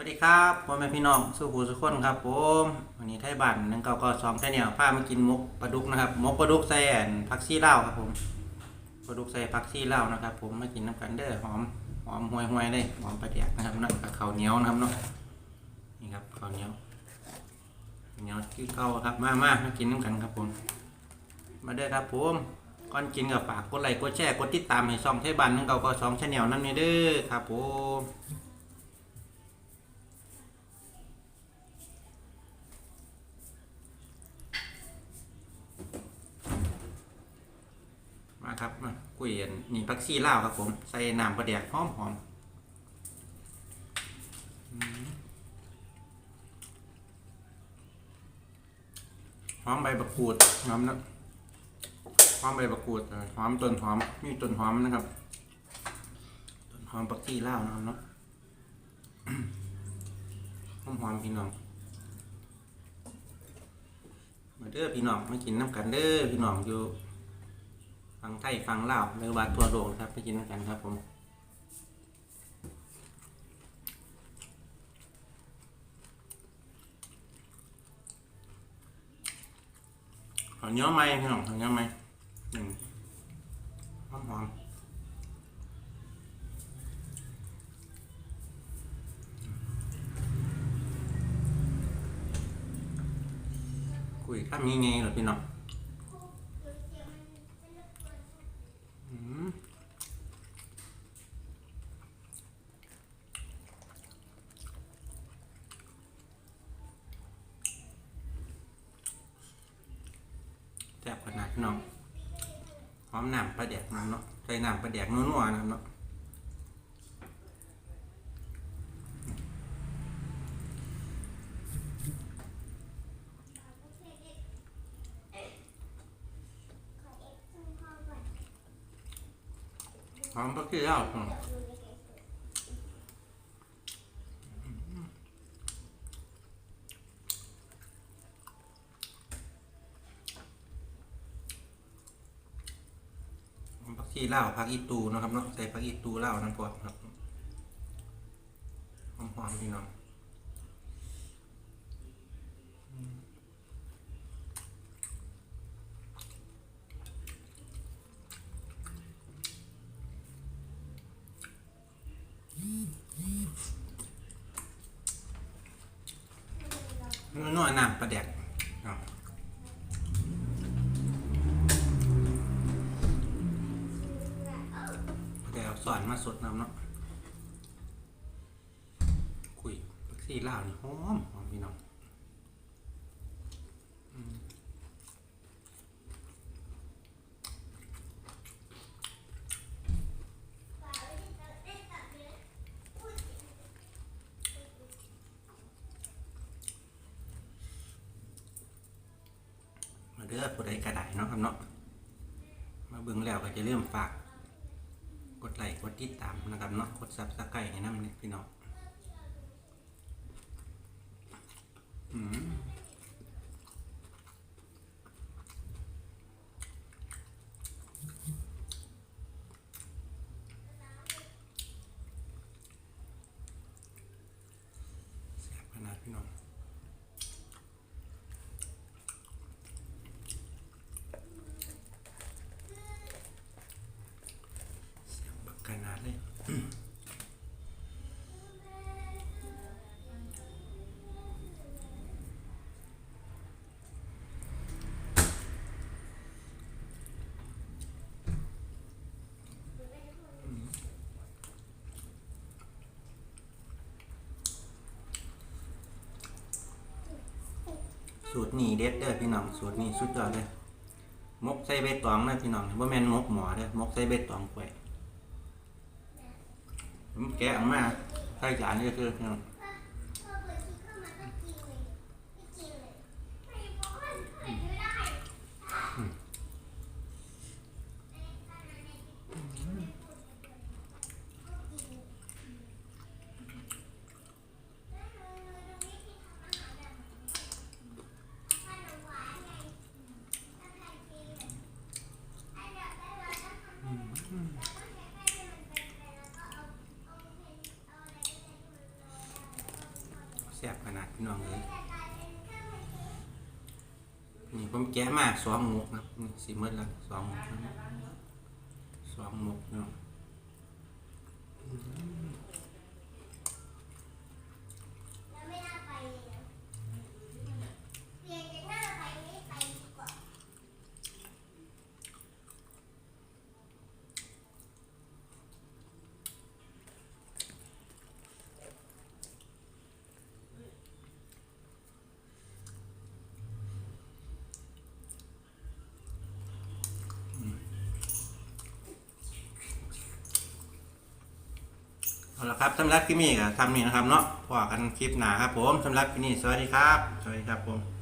วัสดีครับพ่อแม่พี่น้องสู้ผู้สุขคนครับผมวันนี้ไทยบ้านหนึ่งเก้าก็สองไทยเหนียวพามากินมกปลาดุกนะครับมกปลาดุกใส่แอนผักชีลาครับผมปลาดุกใส่ผักชีลานะครับ ผมมากินน้ำกันเด้อหอมหอมห่วยห่วยๆเลยหอมปลาแดกนะครับนะกับข้าวเหนียวนะครับเนาะนี่ครับข้าวเหนียวเหนียวที่เก่าครับมามามากินน้ำกันครับผม มาเด้อครับผมก่อนกินกับฝากกดไลค์กดแชร์กดติดตามให้ช่องไทยบ้านหนึ่งเก้าก็สองชาแนลนั่นนี่เด้อครับผม ครับกุยนนี่พักซี่ลาวครับผม ใส่น้ำปลาแดกหอมหอมหอมใบบักกูดหอมนะหอมใบบักกูดหอมต้นหอมมีต้นหอมนะครับต้นหอมพักซี่ลาวนะครับเนาะหอมหอมพี่น้องมาเด้อพี่น้องมากินน้ำกันเด้อพี่น้องอยู่ ฟังไทยฟังลาวหรือว่าทั่วโลกครับไปกินกันครับผมขอเนื้อไหมพี่น้องขอเนื้อไหมหนึ่งหอมหอมคุยข้ามยังไงหรอพี่น้อง อืมแซ่บขนาด พี่น้องหอมน้ำปลาแดกน้ำเนาะใส่น้ำปลาแดกนัวๆนะครับเนาะหอมปลาขี้เหล้า พี่น้องหอมปลาขี้เหล้าผักอีตูนะครับเนาะใส่ผักอีตูเหล้านั่นพอครับหอมๆพี่น้องนัวๆน้ำปลาแดก มาสดน้ำเนาะคุยผักซี่ลาวนี่หอมหอมพี่น้องมาเด้อผู้ใดกระไดเนาะครับเนาะมาเบิ่งแล้วก็จะเริ่มฝาก กดไลค์กดติดตามนะครับเนาะกดซับสไครต์ให้น้ำเนี่ยพี่น้องอืมแซ่บขนาดพี่น้องแซ่บบักขนาดเลย สูตรนี้เด็ดเด้อพี่น้องสูตรนี้สุดยอดเลยมกใส่ใบตองนะพี่น้องว่าแม่นมกหมอเด้อมกใส่ใบตองกล้วยแกะออกมาใส่จานนี่คือ พี่น้องเลยนี่ผมแกะมาสองหมกนะนี่สีมืดละสองหมกสองหมกเนาะ แล้วไม่น่าไปเลยนะเปลี่ยนจากหน้าไปไม่ไปดีกว่า เอา ละครับสำหรับคลิปนี้ก็ทำนี่นะครับเนาะพอกันคลิปหน้าครับผมสำหรับคลิปนี้สวัสดีครับ สวัสดีครับผม